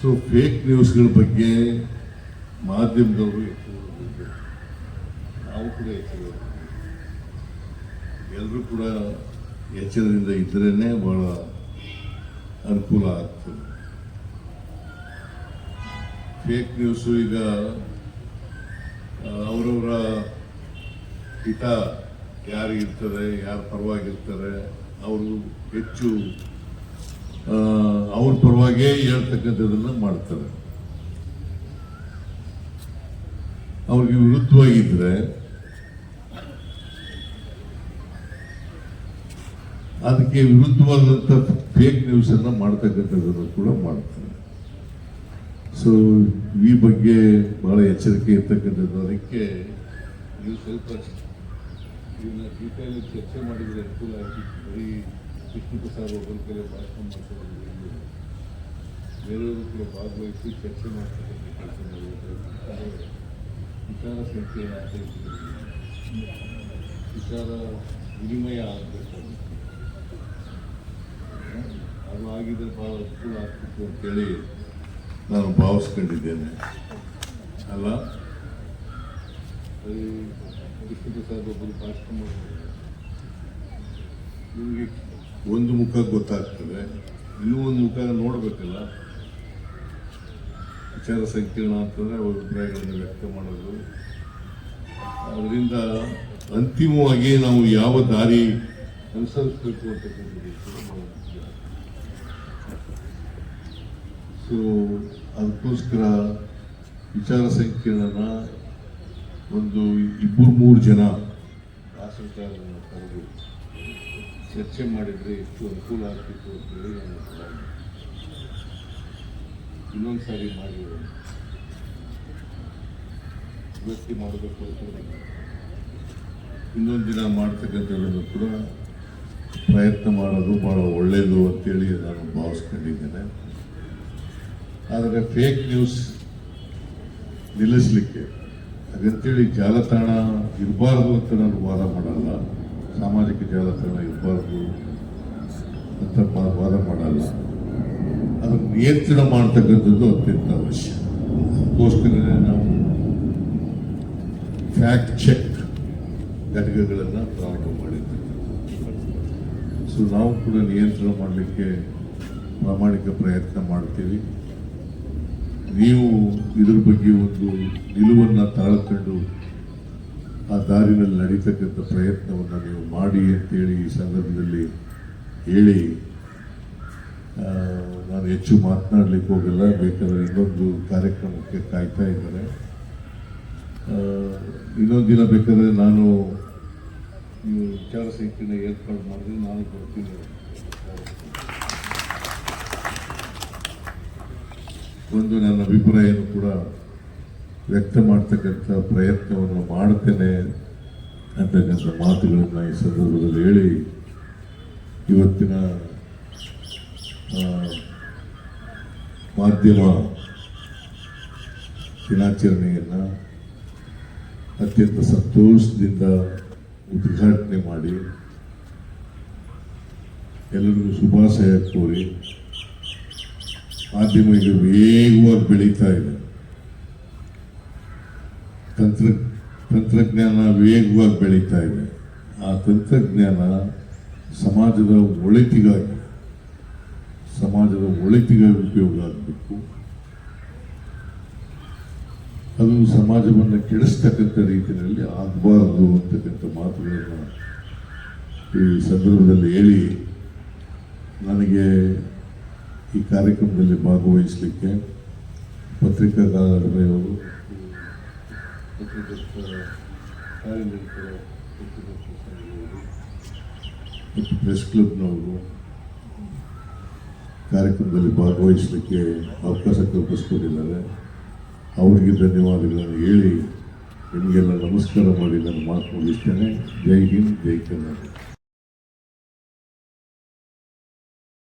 So fake ನ್ಯೂಸ್ಗಳ ಬಗ್ಗೆ ಮಾಧ್ಯಮದವರು. ನಾವು ಕೂಡ ಎಚ್ಚರ ಎಲ್ಲರೂ ಕೂಡ ಎಚ್ಚರದಿಂದ ಇದ್ರೇ ಬಹಳ ಅನುಕೂಲ ಆಗ್ತದೆ ಫೇಕ್ ನ್ಯೂಸು ಈಗ ಅವರವರ ಹಿತ ಯಾರಿಗಿರ್ತದೆ, ಯಾರು ಪರವಾಗಿರ್ತಾರೆ, ಅವರು ಹೆಚ್ಚು ಅವ್ರ ಪರವಾಗಿ ಹೇಳ್ತಕ್ಕಂಥದ್ದನ್ನು ಮಾಡ್ತಾರೆ. ಅವ್ರಿಗೆ ವಿರುದ್ಧವಾಗಿದ್ದರೆ ಅದಕ್ಕೆ ವಿರುದ್ಧವಾದಂಥ ಫೇಕ್ ನ್ಯೂಸ್ ಅನ್ನ ಮಾಡ್ತಕ್ಕಂಥದ್ದನ್ನು ಕೂಡ ಮಾಡ್ತಾರೆ. ಸೊ ಈ ಬಗ್ಗೆ ಬಹಳ ಎಚ್ಚರಿಕೆ ಇರ್ತಕ್ಕಂಥದ್ದು. ಅದಕ್ಕೆ ನೀವು ಸ್ವಲ್ಪ ಇದನ್ನ ಡೀಟೇಲ್ ಚರ್ಚೆ ಮಾಡಿದ್ರೆ ಅನುಕೂಲ ಆಗಿ ಬರೀ ವಿಷ್ಣು ಪ್ರಸಾದ್ ಒಬ್ಬರ ಕಡೆ ಭಾಷಣ ಮಾಡ್ತಾರೆ ಬೇರೆಯವರು ಕೂಡ ಭಾಗವಹಿಸಿ ಚರ್ಚೆ ಮಾಡ್ತಕ್ಕಂಥ ವಿಚಾರ ಸಂಖ್ಯೆ. ವಿಚಾರ ವಿನಿಮಯ ಆಗಬೇಕು ಅದು ಆಗಿದ್ರೆ ಭಾಳ ಅನುಕೂಲ ಆಗ್ತಿತ್ತು ಅಂತೇಳಿ ನಾನು ಭಾವಿಸ್ಕೊಂಡಿದ್ದೇನೆ ಅಲ್ಲ ಬರೀ ವಿಷ್ಣು ಪ್ರಸಾದ್ ಒಬ್ಬರು ಭಾಷಣ ಮಾಡ್ತಾರೆ ನಿಮಗೆ ಒಂದು ಮುಖ ಗೊತ್ತಾಗ್ತದೆ. ಇನ್ನೂ ಒಂದು ಮುಖ ನೋಡಬೇಕಲ್ಲ. ವಿಚಾರ ಸಂಕೀರ್ಣ ಅಂತಂದರೆ ಅವ್ರ ಅಭಿಪ್ರಾಯಗಳನ್ನು ವ್ಯಕ್ತ ಮಾಡೋದು. ಅದರಿಂದ ಅಂತಿಮವಾಗಿ ನಾವು ಯಾವ ದಾರಿ ಅನುಸರಿಸಬೇಕು ಅಂತಕ್ಕಂಥದ್ದು. ಸೊ ಅದಕ್ಕೋಸ್ಕರ ವಿಚಾರ ಸಂಕಿರಣನ ಒಂದು ಇಬ್ಬರು ಮೂರು ಜನ ಭಾಷಣಕಾರರನ್ನು ಕರೆದು ಚರ್ಚೆ ಮಾಡಿದರೆ ಎಷ್ಟು ಅನುಕೂಲ ಆಗ್ತಿತ್ತು ಅಂತೇಳಿ ನಾನು ಇನ್ನೊಂದು ಸಾರಿ ಮಾಡಿ. ವ್ಯಕ್ತಿ ಮಾಡಬೇಕು ಅಂತ ಇನ್ನೊಂದು ದಿನ ಮಾಡ್ತಕ್ಕಂಥದ್ದನ್ನು ಕೂಡ ಪ್ರಯತ್ನ ಮಾಡೋದು ಭಾಳ ಒಳ್ಳೆಯದು ಅಂತೇಳಿ ನಾನು ಭಾವಿಸ್ಕೊಂಡಿದ್ದೇನೆ. ಆದರೆ ಫೇಕ್ ನ್ಯೂಸ್ ನಿಲ್ಲಿಸಲಿಕ್ಕೆ ಹಾಗಂತೇಳಿ ಜಾಲತಾಣ ಇರಬಾರ್ದು ಅಂತ ನಾನು ವಾದ ಮಾಡಲ್ಲ. ಸಾಮಾಜಿಕ ಜಾಲತಾಣ ಇರಬಾರ್ದು ಅಂತ ವಾದ ಮಾಡಲ್ಲ. ಅದನ್ನು ನಿಯಂತ್ರಣ ಮಾಡ್ತಕ್ಕಂಥದ್ದು ಅತ್ಯಂತ ಅವಶ್ಯ. ಅದಕ್ಕೋಸ್ಕರನೇ ನಾವು ಫ್ಯಾಕ್ಟ್ ಚೆಕ್ ಘಟಕಗಳನ್ನು ಪ್ರಾರಂಭ ಮಾಡಿದ್ದೇವೆ. ಸೊ ನಾವು ಕೂಡ ನಿಯಂತ್ರಣ ಮಾಡಲಿಕ್ಕೆ ಪ್ರಾಮಾಣಿಕ ಪ್ರಯತ್ನ ಮಾಡ್ತೀವಿ. ನೀವು ಇದ್ರ ಬಗ್ಗೆ ಒಂದು ನಿಲುವನ್ನು ತಾಳ್ಕೊಂಡು ಆ ದಾರಿನಲ್ಲಿ ನಡೀತಕ್ಕಂಥ ಪ್ರಯತ್ನವನ್ನು ನೀವು ಮಾಡಿ ಅಂತೇಳಿ ಈ ಸಂದರ್ಭದಲ್ಲಿ ಹೇಳಿ ನಾನು ಹೆಚ್ಚು ಮಾತನಾಡಲಿಕ್ಕೆ ಹೋಗಲ್ಲ, ಬೇಕಾದ್ರೆ ಇನ್ನೊಂದು ಕಾರ್ಯಕ್ರಮಕ್ಕೆ ಕಾಯ್ತಾ ಇದ್ದಾರೆ ಇನ್ನೊಂದು ದಿನ ಬೇಕಾದರೆ ನಾನು ನೀವು ವಿಚಾರ ಸಂಕಿರಣ ಏರ್ಪಾಡು ಮಾಡಿದ್ರೆ ನಾನು ಬರ್ತೀನಿ. ಒಂದು ನನ್ನ ಅಭಿಪ್ರಾಯವನ್ನು ಕೂಡ ವ್ಯಕ್ತ ಮಾಡ್ತಕ್ಕಂಥ ಪ್ರಯತ್ನವನ್ನು ಮಾಡ್ತೇನೆ ಅಂತಕ್ಕಂಥ ಮಾತುಗಳನ್ನು ಈ ಸಂದರ್ಭದಲ್ಲಿ ಹೇಳಿ ಇವತ್ತಿನ ಮಾಧ್ಯಮ ದಿನಾಚರಣೆಯನ್ನು ಅತ್ಯಂತ ಸಂತೋಷದಿಂದ ಉದ್ಘಾಟನೆ ಮಾಡಿ ಎಲ್ಲರಿಗೂ ಶುಭಾಶಯ ಕೋರಿ ಮಾಧ್ಯಮ ಇದು ವೇಗವಾಗಿ ಬೆಳೀತಾ ಇದೆ. ತಂತ್ರ ತಂತ್ರಜ್ಞಾನ ವೇಗವಾಗಿ ಬೆಳೀತಾ ಇದೆ. ಆ ತಂತ್ರಜ್ಞಾನ ಸಮಾಜದ ಒಳಿತಿಗಾಗಿ ಸಮಾಜದ ಒಳಿತಿಗಾಗಿ ಉಪಯೋಗ ಆಗಬೇಕು. ಅದು ಸಮಾಜವನ್ನು ಕೆಡಿಸ್ತಕ್ಕಂಥ ರೀತಿಯಲ್ಲಿ ಆಗಬಾರದು ಅಂತಕ್ಕಂಥ ಮಾತುಗಳನ್ನು ಈ ಸಂದರ್ಭದಲ್ಲಿ ಹೇಳಿ ನನಗೆ ಈ ಕಾರ್ಯಕ್ರಮದಲ್ಲಿ ಭಾಗವಹಿಸಲಿಕ್ಕೆ ಪತ್ರಿಕಾಗಾರರು ಮತ್ತು ಪ್ರೆಸ್ ಕ್ಲಬ್ನವರು ಕಾರ್ಯಕ್ರಮದಲ್ಲಿ ಭಾಗವಹಿಸಲಿಕ್ಕೆ ಅವಕಾಶ ಕಲ್ಪಿಸ್ಕೊಂಡಿದ್ದಾರೆ ಅವರಿಗೆ ಧನ್ಯವಾದಗಳನ್ನು ಹೇಳಿ ನಿಮಗೆಲ್ಲ ನಮಸ್ಕಾರ ಮಾಡಿ ನಾನು ಮಾತು ಮುಗಿಸ್ತೇನೆ ಜೈ ಹಿಂದ್ ಜೈ ಕರ್ನಾಟಕ